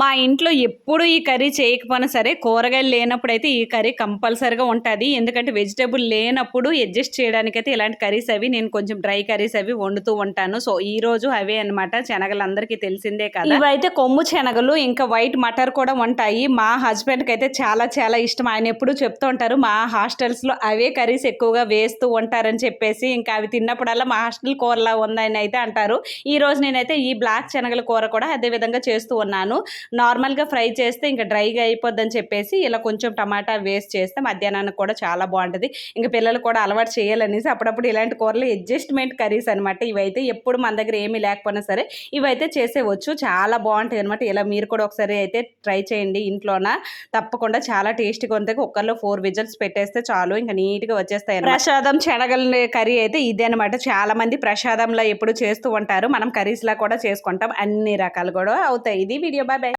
మా ఇంట్లో ఎప్పుడు ఈ కర్రీ చేయకపోయినా సరే కూరగాయలు లేనప్పుడు అయితే ఈ కర్రీ కంపల్సరీగా ఉంటుంది. ఎందుకంటే వెజిటేబుల్ లేనప్పుడు అడ్జస్ట్ చేయడానికైతే ఇలాంటి కర్రీస్ అవి నేను కొంచెం డ్రై కర్రీస్ అవి వండుతూ ఉంటాను. సో ఈ రోజు అవే అనమాట శనగలు అందరికీ తెలిసిందే కదా. ఇవైతే కొమ్ము శనగలు ఇంకా వైట్ మటర్ కూడా ఉంటాయి. మా హస్బెండ్కి అయితే చాలా చాలా ఇష్టం. ఆయన ఎప్పుడు చెప్తూ ఉంటారు మా హాస్టల్స్లో అవే కర్రీస్ ఎక్కువగా వేస్తూ ఉంటారని చెప్పేసి ఇంకా అవి తిన్నప్పుడల్లా మా హాస్టల్ కూరలా ఉందని అయితే అంటారు. ఈ రోజు నేనైతే ఈ బ్లాక్ శనగల కూర కూడా అదే విధంగా చేస్తూ ఉన్నాను. నార్మల్గా ఫ్రై చేస్తే ఇంకా డ్రైగా అయిపోద్దని చెప్పేసి ఇలా కొంచెం టమాటా వేస్ట్ చేస్తే మధ్యాహ్నానికి కూడా చాలా బాగుంటుంది. ఇంకా పిల్లలు కూడా అలవాటు చేయాలనేసి అప్పుడప్పుడు ఇలాంటి కూరలు అడ్జస్ట్మెంట్ కర్రీస్ అనమాట ఇవైతే ఎప్పుడు మన దగ్గర ఏమీ లేకపోయినా సరే ఇవైతే చేసేవచ్చు. చాలా బాగుంటాయి అనమాట ఇలా మీరు కూడా ఒకసారి అయితే ట్రై చేయండి ఇంట్లోన? తప్పకుండా చాలా టేస్టీగా ఉంటాయి కుక్కర్లో ఫోర్ విజిల్స్ పెట్టేస్తే చాలు. ఇంకా నీట్గా వచ్చేస్తాయి ప్రసాదం శనగల కర్రీ అయితే ఇదే అనమాట చాలా మంది ప్రసాదంలో ఎప్పుడు చేస్తూ ఉంటారు. మనం కర్రీస్లా కూడా చేసుకుంటాం. అన్ని రకాలు కూడా అవుతాయి. ఇది వీడియో. Bye bye.